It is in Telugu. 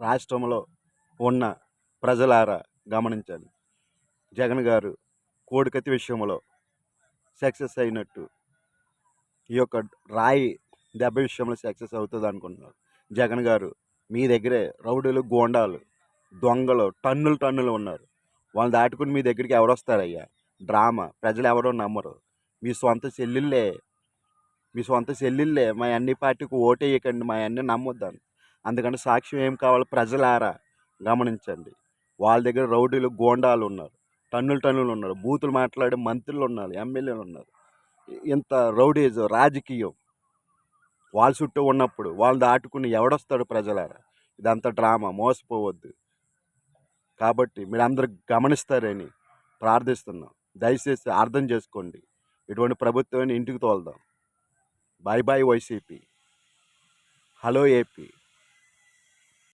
రాష్ట్రంలో ఉన్న ప్రజలారా గమనించండి జగన్ గారు కోడికత్తి విషయంలో సక్సెస్ అయినట్టు ఈ యొక్క రాయి దెబ్బ విషయంలో సక్సెస్ అవుతుంది అనుకుంటున్నారు. జగన్ గారు మీ దగ్గరే రౌడీలు గోండాలు దొంగలు టన్నులు టన్నులు ఉన్నారు. వాళ్ళు దాటుకుని మీ దగ్గరికి ఎవరు వస్తారయ్యా? డ్రామా. ప్రజలు ఎవరో నమ్మరు. మీ సొంత చెల్లెళ్ళే మీ సొంత చెల్లెళ్ళే మా అన్ని పార్టీకి ఓటేయకండి మా అన్ని నమ్మొద్దాను. అందుకని సాక్ష్యం ఏం కావాలి? ప్రజలారా? గమనించండి. వాళ్ళ దగ్గర రౌడీలు గోండాలు ఉన్నారు. టన్నులు టన్నులు ఉన్నారు. బూతులు మాట్లాడే మంత్రులు ఉన్నారు. ఎమ్మెల్యేలు ఉన్నారు. ఇంత రౌడీజ్ రాజకీయం. వాళ్ళ చుట్టూ ఉన్నప్పుడు వాళ్ళు దాటుకుని ఎవడొస్తాడు ప్రజలారా? ఇదంతా డ్రామా మోసపోవద్దు. కాబట్టి మీరందరూ గమనిస్తారని ప్రార్థిస్తున్నాం. దయచేసి అర్థం చేసుకోండి. ఇటువంటి ప్రభుత్వాన్ని ఇంటికి తోలుదాం. Bye bye YCP. Hello AP.